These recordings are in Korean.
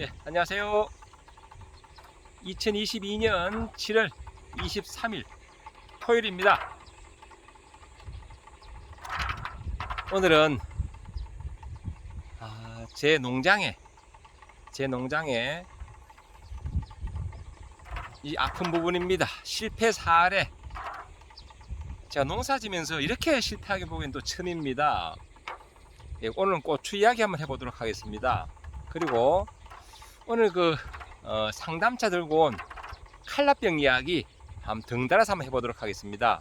예, 안녕하세요. 2022년 7월 23일 토요일입니다. 오늘은 아, 제 농장에 제 농장에 이 아픈 부분입니다. 실패 사례. 제가 농사 지면서 이렇게 실패하게 보기엔 또 처음입니다. 예, 오늘은 고추 이야기 한번 해보도록 하겠습니다. 그리고 오늘 그 어, 상담차 들고 온 칼라병 이야기 한번 등달아서 한번 해보도록 하겠습니다.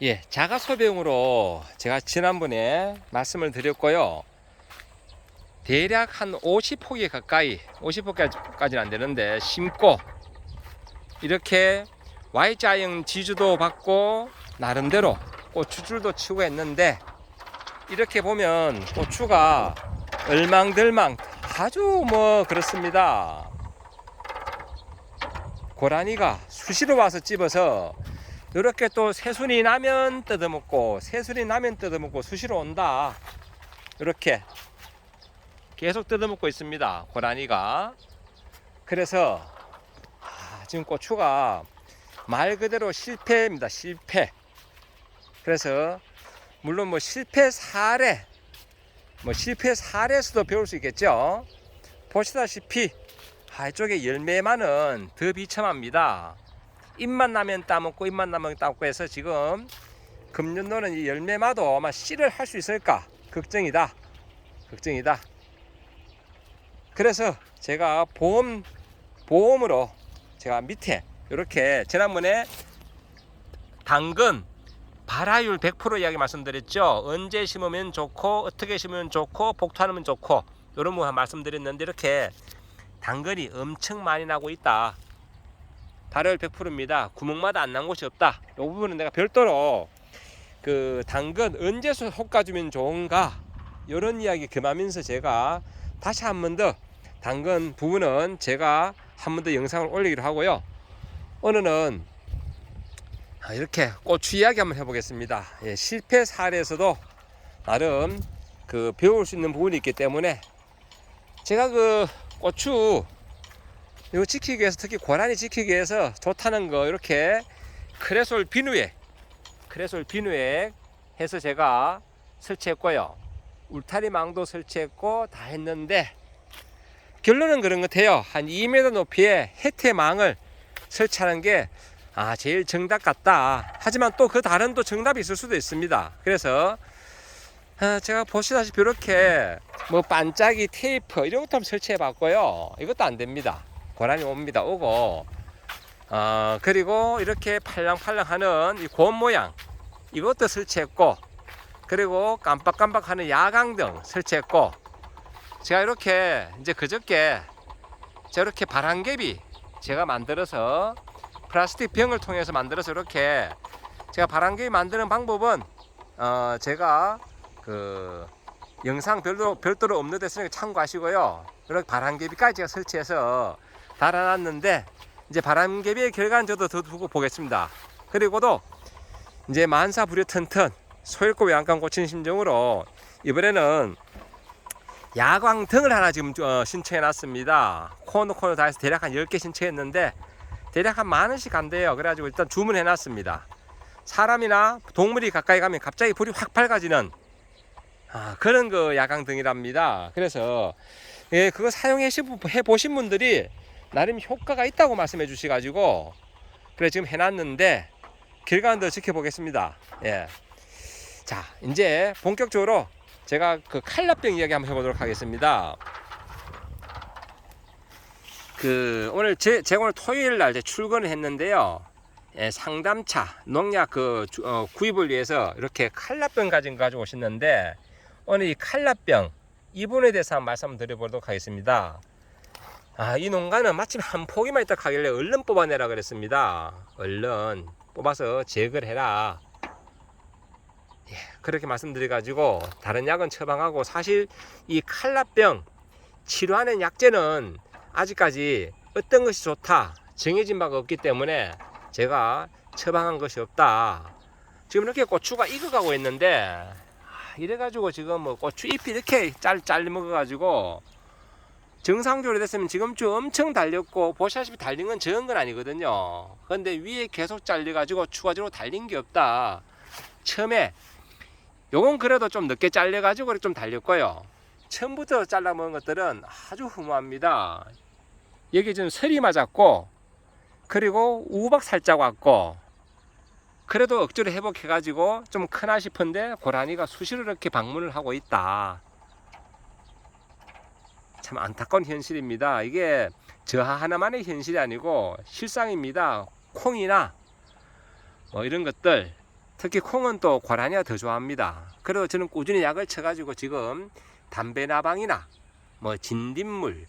예, 자가 소비용으로 제가 지난번에 말씀을 드렸고요. 대략 한 50포기 가까이, 50포기까지는 안 되는데 심고 이렇게 Y자형 지주도 받고 나름대로 고추줄도 치고 했는데 이렇게 보면 고추가 얼망들망 아주 뭐 그렇습니다. 고라니가 수시로 와서 찝어서 이렇게 또 새순이 나면 뜯어먹고 새순이 나면 뜯어먹고 수시로 온다. 이렇게 계속 뜯어먹고 있습니다. 고라니가. 그래서 아, 지금 고추가 말 그대로 실패입니다. 실패. 그래서 물론 뭐 실패 사례, 뭐 실패 사례에서도 배울 수 있겠죠. 보시다시피 아, 이쪽에 열매만은 더 비참합니다. 입만 나면 따먹고 입만 나면 따먹고 해서 지금 금년도는 이 열매마도 아마 씨를 할 수 있을까 걱정이다. 걱정이다. 그래서 제가 보험 보험으로 제가 밑에 이렇게 지난번에 당근 발화율 100% 이야기 말씀드렸죠. 언제 심으면 좋고 어떻게 심으면 좋고 복토하면 좋고 이런 거 말씀드렸는데 이렇게 당근이 엄청 많이 나고 있다. 발열 100%입니다. 구멍마다 안 난 곳이 없다. 이 부분은 내가 별도로 그 당근 언제 솎아주면 좋은가 이런 이야기 금하면서 제가 다시 한 번 더 당근 부분은 제가 한 번 더 영상을 올리기로 하고요. 오늘은 아, 이렇게 고추 이야기 한번 해보겠습니다. 예, 실패 사례에서도 나름 그 배울 수 있는 부분이 있기 때문에 제가 그 고추 이거 지키기 위해서 특히 고라니 지키기 위해서 좋다는 거 이렇게 크레솔 비누액 크레솔 비누액 해서 제가 설치했고요. 울타리망도 설치했고 다 했는데 결론은 그런 것 같아요. 한 2m 높이의 해태망을 설치하는 게 아, 제일 정답 같다. 하지만 또 그 다른 또 정답이 있을 수도 있습니다. 그래서 아, 제가 보시다시피 이렇게 뭐 반짝이 테이프 이런 것도 한번 설치해 봤고요. 이것도 안 됩니다. 고라니 옵니다. 오고 어, 그리고 이렇게 팔랑팔랑 하는 이곰 모양 이것도 설치했고 그리고 깜빡깜빡 하는 야광등 설치했고 제가 이렇게 이제 그저께 이렇게 바람개비 제가 만들어서 플라스틱 병을 통해서 만들어서 이렇게 제가 바람개비 만드는 방법은 어 제가 그 영상 별도로 별도로 업로드 했으니까 참고하시고요. 이렇게 바람개비까지 제가 설치해서 달아놨는데 이제 바람개비의 결과는 저도 더 두고 보겠습니다. 그리고도 이제 만사 부려 튼튼 소일고 외양간 고치는 심정으로 이번에는 야광등을 하나 지금 어, 신청해 놨습니다. 코너 코너 다 해서 대략 한 10개 신청했는데 대략 한 만 원씩 간대요. 그래가지고 일단 주문해 놨습니다. 사람이나 동물이 가까이 가면 갑자기 불이 확 밝아지는 아, 그런 그 야광등이랍니다. 그래서 예, 그거 사용해 보신 분들이 나름 효과가 있다고 말씀해 주셔가지고 그래 지금 해놨는데 결과는 더 지켜보겠습니다. 예. 자, 이제 본격적으로 제가 그 칼라병 이야기 한번 해보도록 하겠습니다. 그 오늘 제, 제가 오늘 토요일 날 출근을 했는데요. 예, 상담차 농약 그 주- 어, 구입을 위해서 이렇게 칼라병 가진 거 가지고 오셨는데 오늘 이 칼라병 이분에 대해서 한번 말씀드려보도록 하겠습니다. 아, 이 농가는 마침 한 포기만 있다 하길래 얼른 뽑아내라 그랬습니다. 얼른 뽑아서 제거를 해라. 예, 그렇게 말씀드려가지고 다른 약은 처방하고 사실 이 칼라병 치료하는 약제는 아직까지 어떤 것이 좋다 정해진 바가 없기 때문에 제가 처방한 것이 없다. 지금 이렇게 고추가 익어가고 있는데 아, 이래가지고 지금 뭐 고추 잎이 이렇게 잘, 잘 먹어가지고 정상적으로 됐으면 지금쯤 엄청 달렸고 보시다시피 달린 건 적은 건 아니거든요. 근데 위에 계속 잘려가지고 추가적으로 달린 게 없다. 처음에 요건 그래도 좀 늦게 잘려가지고 좀 달렸고요. 처음부터 잘라 먹은 것들은 아주 후무합니다. 여기 지금 설이 맞았고 그리고 우박 살짝 왔고 그래도 억지로 회복해 가지고 좀 크나 싶은데 고라니가 수시로 이렇게 방문을 하고 있다. 참 안타까운 현실입니다. 이게 저 하나만의 현실이 아니고 실상입니다. 콩이나 뭐 이런 것들 특히 콩은 또 고라니가 더 좋아합니다. 그래도 저는 꾸준히 약을 쳐가지고 지금 담배나방이나 뭐 진딧물,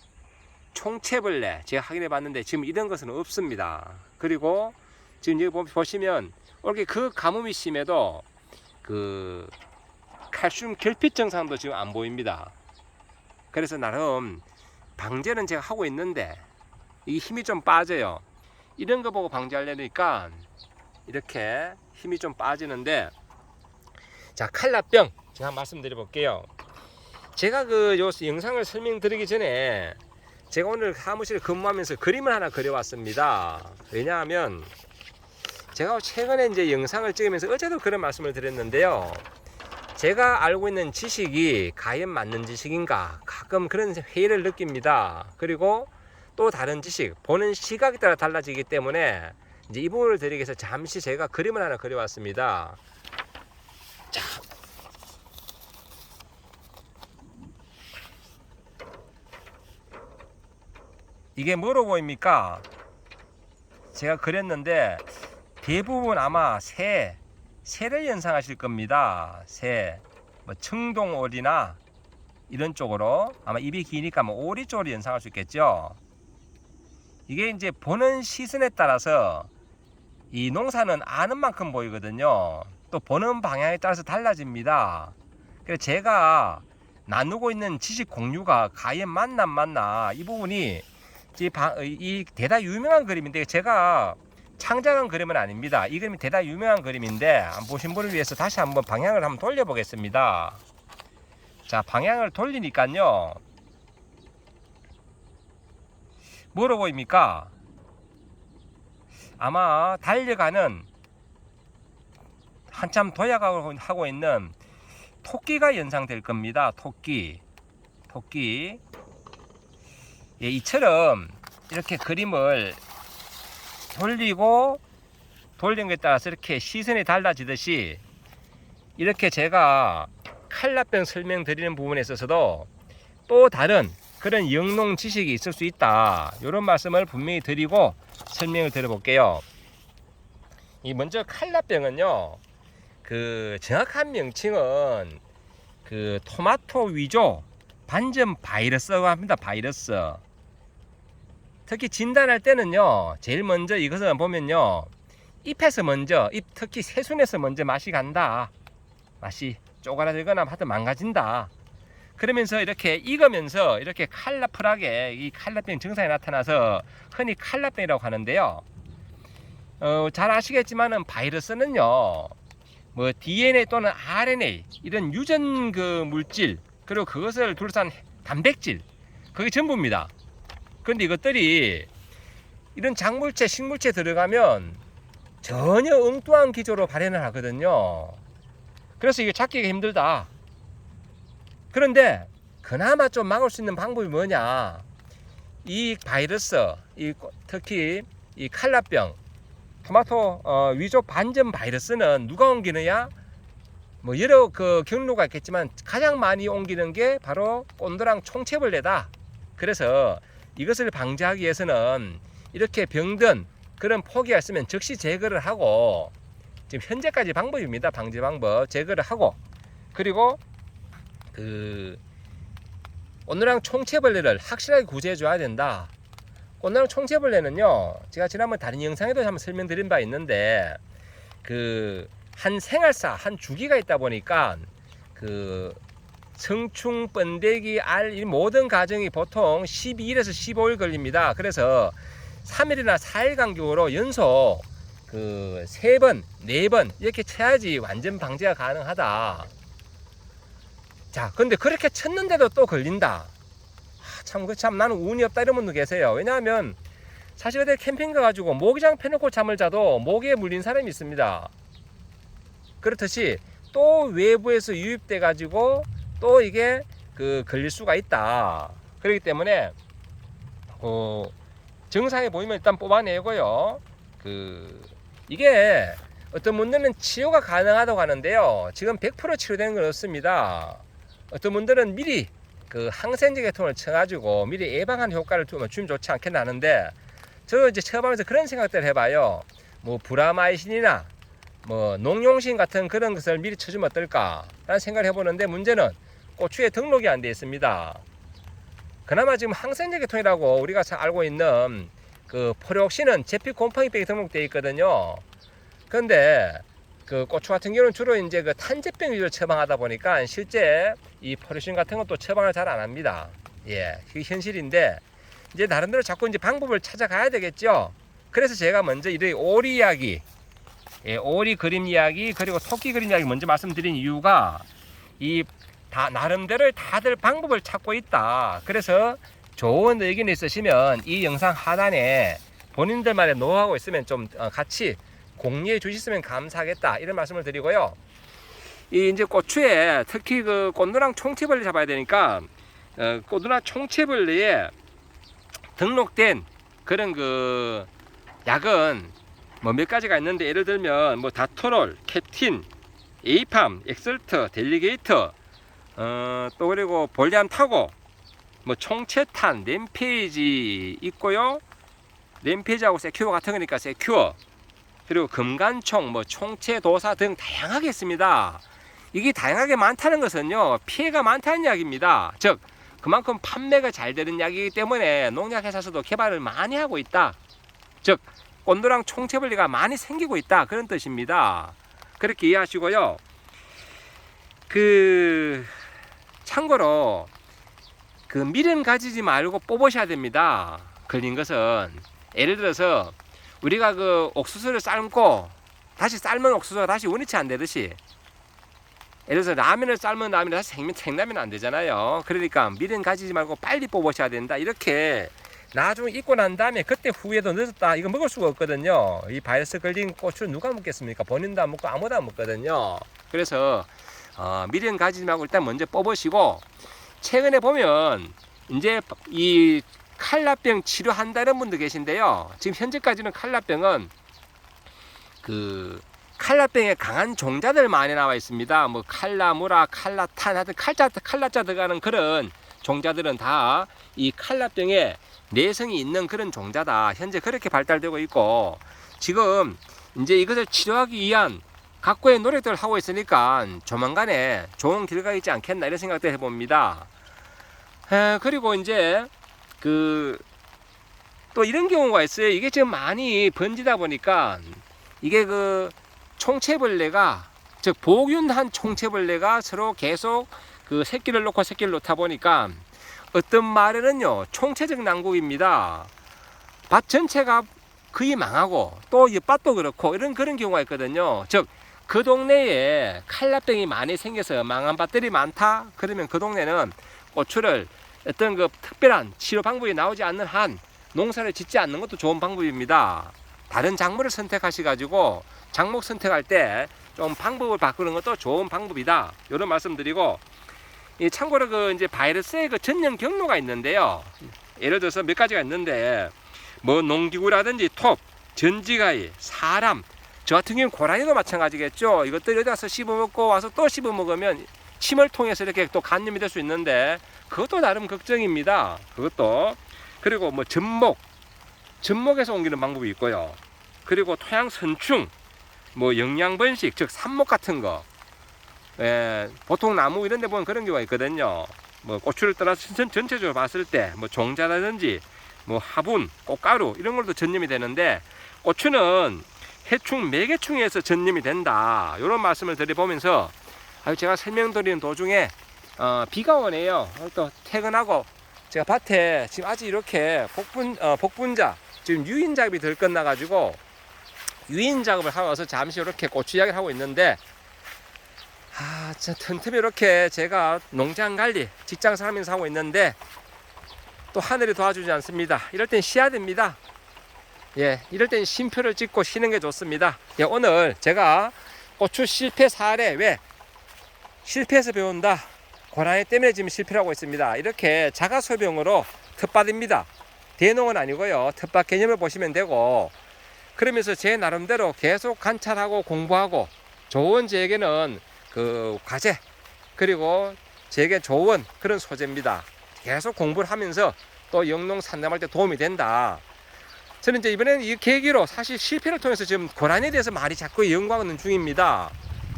총채벌레 제가 확인해 봤는데 지금 이런 것은 없습니다. 그리고 지금 여기 보- 보시면 이렇게 그 가뭄이 심해도 그 칼슘 결핍 증상도 지금 안 보입니다. 그래서 나름 방제는 제가 하고 있는데 이 힘이 좀 빠져요. 이런 거 보고 방지하려니까 이렇게 힘이 좀 빠지는데 자 칼라병 제가 말씀드려 볼게요. 제가 그 요 영상을 설명드리기 전에 제가 오늘 사무실에 근무하면서 그림을 하나 그려왔습니다. 왜냐하면 제가 최근에 이제 영상을 찍으면서 어제도 그런 말씀을 드렸는데요. 제가 알고 있는 지식이 과연 맞는 지식인가 가끔 그런 회의를 느낍니다. 그리고 또 다른 지식 보는 시각에 따라 달라지기 때문에 이제 이 부분을 드리기 위해서 잠시 제가 그림을 하나 그려왔습니다. 자. 이게 뭐로 보입니까? 제가 그렸는데 대부분 아마 새, 새를 연상하실 겁니다. 새, 뭐 청동오리나 이런 쪽으로 아마 입이 기니까 뭐 오리 쪽으로 연상할 수 있겠죠. 이게 이제 보는 시선에 따라서 이 농사는 아는 만큼 보이거든요. 또 보는 방향에 따라서 달라집니다. 그래서 제가 나누고 있는 지식 공유가 과연 맞나 안 맞나 이 부분이 이, 방- 이 대다 유명한 그림인데 제가 창작한 그림은 아닙니다. 이 그림이 대다 유명한 그림인데 안 보신 분을 위해서 다시 한번 방향을 한번 돌려보겠습니다. 자 방향을 돌리니까요. 뭐로 보입니까? 아마 달려가는 한참 도약하고 하고 있는 토끼가 연상될 겁니다. 토끼, 토끼. 예, 이처럼 이렇게 그림을 돌리고 돌린 것에 따라서 이렇게 시선이 달라지듯이 이렇게 제가 칼라병 설명드리는 부분에 있어서도 또 다른 그런 영농 지식이 있을 수 있다. 이런 말씀을 분명히 드리고 설명을 드려볼게요. 이 먼저 칼라병은요, 그 정확한 명칭은 그 토마토 위조 반점 바이러스라고 합니다. 바이러스. 특히 진단할 때는요, 제일 먼저 이것을 보면요, 잎에서 먼저, 잎 특히 새순에서 먼저 맛이 간다. 맛이 쪼그라들거나 하여튼 망가진다. 그러면서 이렇게 익으면서 이렇게 칼라풀하게 이 칼라병 증상이 나타나서 흔히 칼라병이라고 하는데요. 어, 잘 아시겠지만은 바이러스는요, 뭐 DNA 또는 RNA 이런 유전 그 물질 그리고 그것을 둘러싼 단백질 그게 전부입니다. 그런데 이것들이 이런 작물체, 식물체 들어가면 전혀 엉뚱한 기조로 발현을 하거든요. 그래서 이게 찾기가 힘들다. 그런데 그나마 좀 막을 수 있는 방법이 뭐냐? 이 바이러스, 이 꼬- 특히 이 칼라병, 토마토 어, 위조 반전 바이러스는 누가 옮기느냐? 뭐 여러 그 경로가 있겠지만 가장 많이 옮기는 게 바로 꼰도랑 총체벌레다. 그래서 이것을 방지하기 위해서는 이렇게 병든 그런 포기가 있으면 즉시 제거를 하고 지금 현재까지 방법입니다. 방지 방법 제거를 하고 그리고 그 오늘랑 총체벌레를 확실하게 구제해 줘야 된다. 오늘랑 총체벌레는요. 제가 지난번 다른 영상에도 한번 설명드린 바 있는데 그 한 생활사 한 주기가 있다 보니까 그 성충, 번데기, 알, 이 모든 과정이 보통 12일에서 15일 걸립니다. 그래서 3일이나 4일 간격으로 연속 그세 번, 네번 이렇게 쳐야지 완전 방제가 가능하다. 자, 근데 그렇게 쳤는데도 또 걸린다. 아, 참, 그 참 나는 운이 없다 이런 분도 계세요. 왜냐하면 사실 어디 캠핑 가가지고 모기장 펴놓고 잠을 자도 모기에 물린 사람이 있습니다. 그렇듯이 또 외부에서 유입돼 가지고 또 이게 그 걸릴 수가 있다. 그렇기 때문에 어, 증상이 보이면 일단 뽑아내고요. 그 이게 어떤 분들은 치료가 가능하다고 하는데요. 지금 100% 치료되는 건 없습니다. 어떤 분들은 미리 그 항생제 계통을 쳐가지고 미리 예방하는 효과를 주면 좋지 않겠나 하는데 저 이제 처음하면서 그런 생각들을 해봐요. 뭐 브라마이신이나 뭐 농용신 같은 그런 것을 미리 쳐주면 어떨까라는 생각을 해보는데 문제는 고추에 등록이 안 돼 있습니다. 그나마 지금 항생제 계통이라고 우리가 잘 알고 있는 그 포력신은 제피 곰팡이병이 등록되어 있거든요. 그런데 그 고추 같은 경우는 주로 이제 그 탄저병 위주로 처방하다 보니까 실제 이 포력신 같은 것도 처방을 잘 안 합니다. 예, 그게 현실인데 이제 나름대로 자꾸 이제 방법을 찾아가야 되겠죠. 그래서 제가 먼저 이 오리 이야기, 예, 오리 그림 이야기 그리고 토끼 그림 이야기 먼저 말씀드린 이유가 이 다 나름대로 다들 방법을 찾고 있다. 그래서 좋은 의견이 있으시면 이 영상 하단에 본인들만의 노하우 있으면 좀 어, 같이 공유해 주셨으면 감사하겠다. 이런 말씀을 드리고요. 이 이제 고추에 특히 그 꽃노랑 총채벌레 잡아야 되니까 어, 꽃노랑 총채벌레에 등록된 그런 그 약은 뭐 몇 가지가 있는데 예를 들면 뭐 다토롤, 캡틴, 에이팜, 엑설트, 델리게이터 어, 또 그리고 볼리암 타고 뭐 총체탄, 램페이지 있고요. 램페이지하고 세큐어 같은 거니까 세큐어 그리고 금간총, 뭐 총체 도사 등 다양하게 있습니다. 이게 다양하게 많다는 것은요 피해가 많다는 이야기입니다. 즉 그만큼 판매가 잘 되는 약이기 때문에 농약 회사에서도 개발을 많이 하고 있다. 즉 꽃노랑 총체벌리가 많이 생기고 있다 그런 뜻입니다. 그렇게 이해하시고요. 그 참고로 그 미련 가지지 말고 뽑으셔야 됩니다. 걸린 것은 예를 들어서 우리가 그 옥수수를 삶고 다시 삶은 옥수수가 다시 원위치 안 되듯이 예를 들어서 라면을 삶은 라면이 다시 생면 생라면 안 되잖아요. 그러니까 미련 가지지 말고 빨리 뽑으셔야 된다. 이렇게 나중에 입고 난 다음에 그때 후에도 늦었다. 이거 먹을 수가 없거든요. 이 바이러스 걸린 고추를 누가 먹겠습니까? 본인도 안 먹고 아무도 안 먹거든요. 그래서 어, 미련 가지지 말고 일단 먼저 뽑으시고 최근에 보면 이제 이 칼라병 치료한다는 분도 계신데요. 지금 현재까지는 칼라병은 그 칼라병에 강한 종자들 많이 나와 있습니다. 뭐 칼라무라, 칼라탄 하여튼 칼자 칼라자 들어가는 그런 종자들은 다 이 칼라병에 내성이 있는 그런 종자다. 현재 그렇게 발달되고 있고 지금 이제 이것을 치료하기 위한 각고의 노력들을 하고 있으니까 조만간에 좋은 결과가 있지 않겠나 이런 생각도 해봅니다. 에, 그리고 이제 그 또 이런 경우가 있어요. 이게 지금 많이 번지다 보니까 이게 그 총체벌레가 즉 복균한 총체벌레가 서로 계속 그 새끼를 놓고 새끼를 놓다 보니까 어떤 말에는요 총체적 난국입니다. 밭 전체가 거의 망하고 또 엿밭도 그렇고 이런 그런 경우가 있거든요. 즉 그 동네에 칼라병이 많이 생겨서 망한 밭들이 많다. 그러면 그 동네는 고추를 어떤 그 특별한 치료 방법이 나오지 않는 한 농사를 짓지 않는 것도 좋은 방법입니다. 다른 작물을 선택하시 가지고 작목 선택할 때 좀 방법을 바꾸는 것도 좋은 방법이다. 이런 말씀드리고 이 참고로 그 이제 바이러스의 그 전염 경로가 있는데요. 예를 들어서 몇 가지가 있는데 뭐 농기구라든지 톱, 전지가위, 사람, 저 같은 경우는 고라니도 마찬가지겠죠. 이것들 여기 가서 씹어 먹고 와서 또 씹어 먹으면 침을 통해서 이렇게 또 감염이 될 수 있는데 그것도 나름 걱정입니다. 그것도 그리고 뭐 전목, 전목에서 옮기는 방법이 있고요. 그리고 토양 선충, 뭐 영양 번식, 즉 삽목 같은 거. 예, 보통 나무 이런 데 보면 그런 경우가 있거든요. 뭐 고추를 떠나서 전, 전체적으로 봤을 때 뭐 종자라든지 뭐 화분, 꽃가루 이런 걸도 전염이 되는데 고추는 해충 매개충에서 전염이 된다. 이런 말씀을 드려보면서 제가 설명드리는 도중에 어, 비가 오네요. 또 퇴근하고 제가 밭에 지금 아직 이렇게 복분 어, 복분자 지금 유인 작업이 덜 끝나가지고 유인 작업을 하고 와서 잠시 이렇게 고추 이야기를 하고 있는데 아, 저 틈틈이 이렇게 제가 농장 관리, 직장 살면서 하고 있는데 또 하늘이 도와주지 않습니다. 이럴 땐 쉬어야 됩니다. 예, 이럴 땐 쉼표를 찍고 쉬는 게 좋습니다. 예, 오늘 제가 고추 실패 사례 왜 실패해서 배운다. 고라니 때문에 지금 실패하고 있습니다. 이렇게 자가 소병으로 텃밭입니다. 대농은 아니고요. 텃밭 개념을 보시면 되고 그러면서 제 나름대로 계속 관찰하고 공부하고 좋은 저에게는 그 과제 그리고 제게 좋은 그런 소재입니다. 계속 공부를 하면서 또 영농 산담할 때 도움이 된다. 저는 이제 이번에는 이 계기로 사실 실패를 통해서 지금 고란에 대해서 많이 자꾸 연구하는 중입니다.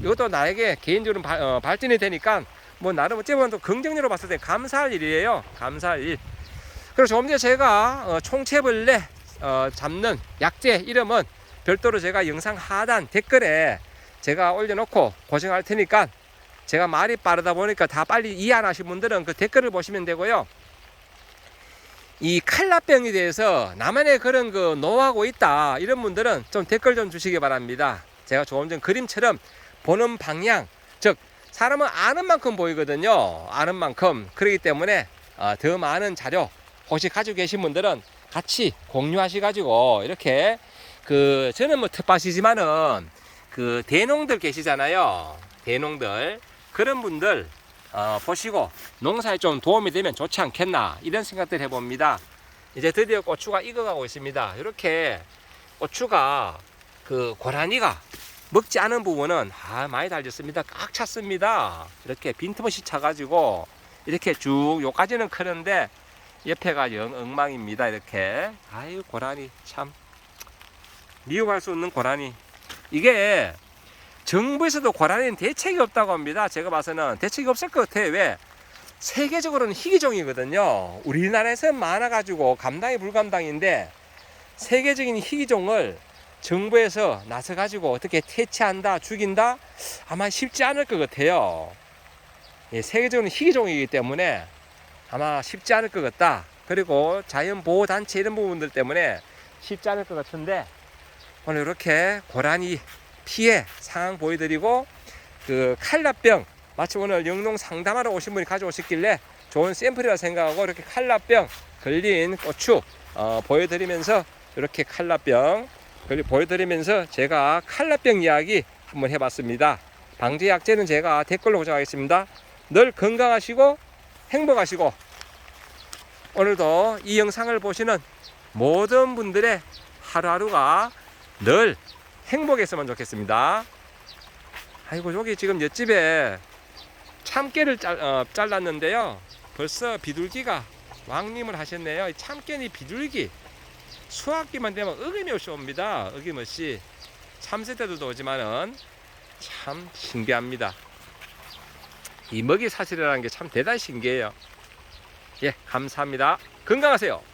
이것도 나에게 개인적으로 발, 어, 발전이 되니까 뭐 나름 어찌 보면 또 긍정적으로 봤을 때 감사할 일이에요. 감사할 일. 그리고 조금 전에 제가 어, 총채벌레 어, 잡는 약재 이름은 별도로 제가 영상 하단 댓글에 제가 올려놓고 고생할 테니까 제가 말이 빠르다 보니까 다 빨리 이해 안 하신 분들은 그 댓글을 보시면 되고요. 이 칼라병에 대해서 나만의 그런 그 노하고 있다 이런 분들은 좀 댓글 좀 주시기 바랍니다. 제가 조금 전 그림처럼 보는 방향 즉 사람은 아는 만큼 보이거든요. 아는 만큼 그렇기 때문에 어, 더 많은 자료 혹시 가지고 계신 분들은 같이 공유하시 가지고 이렇게 그 저는 뭐 텃밭이지만은 그 대농들 계시잖아요. 대농들 그런 분들 어, 보시고 농사에 좀 도움이 되면 좋지 않겠나 이런 생각들 해봅니다. 이제 드디어 고추가 익어가고 있습니다. 이렇게 고추가 그 고라니가 먹지 않은 부분은 아, 많이 달졌습니다. 꽉 찼습니다. 이렇게 빈틈없이 차가지고 이렇게 쭉 요까지는 크는데 옆에가 영 엉망입니다. 이렇게 아유 고라니 참 미워할 수 없는 고라니 이게 정부에서도 고라니는 대책이 없다고 합니다. 제가 봐서는 대책이 없을 것 같아요. 왜? 세계적으로는 희귀종이거든요. 우리나라에서 많아가지고 감당이 불감당인데 세계적인 희귀종을 정부에서 나서가지고 어떻게 퇴치한다, 죽인다? 아마 쉽지 않을 것 같아요. 예, 세계적으로 희귀종이기 때문에 아마 쉽지 않을 것 같다. 그리고 자연보호단체 이런 부분들 때문에 쉽지 않을 것 같은데 오늘 이렇게 고라니 피해 상황 보여드리고 그 칼라병 마치 오늘 영농 상담하러 오신 분이 가져오셨길래 좋은 샘플이라 생각하고 이렇게 칼라병 걸린 고추 어, 보여드리면서 이렇게 칼라병 걸리 보여드리면서 제가 칼라병 이야기 한번 해봤습니다. 방제 약제는 제가 댓글로 고정하겠습니다. 늘 건강하시고 행복하시고 오늘도 이 영상을 보시는 모든 분들의 하루하루가 늘 행복했으면 좋겠습니다. 아이고 여기 지금 옆집에 참깨를 잘, 어, 잘랐는데요. 벌써 비둘기가 왕림을 하셨네요. 이 참깨니 비둘기 수학기만 되면 어김없이 옵니다. 어김없이 참새들도 오지만은 참 신기합니다. 이 먹이 사슬이라는 게 참 대단히 신기해요. 예, 감사합니다. 건강하세요.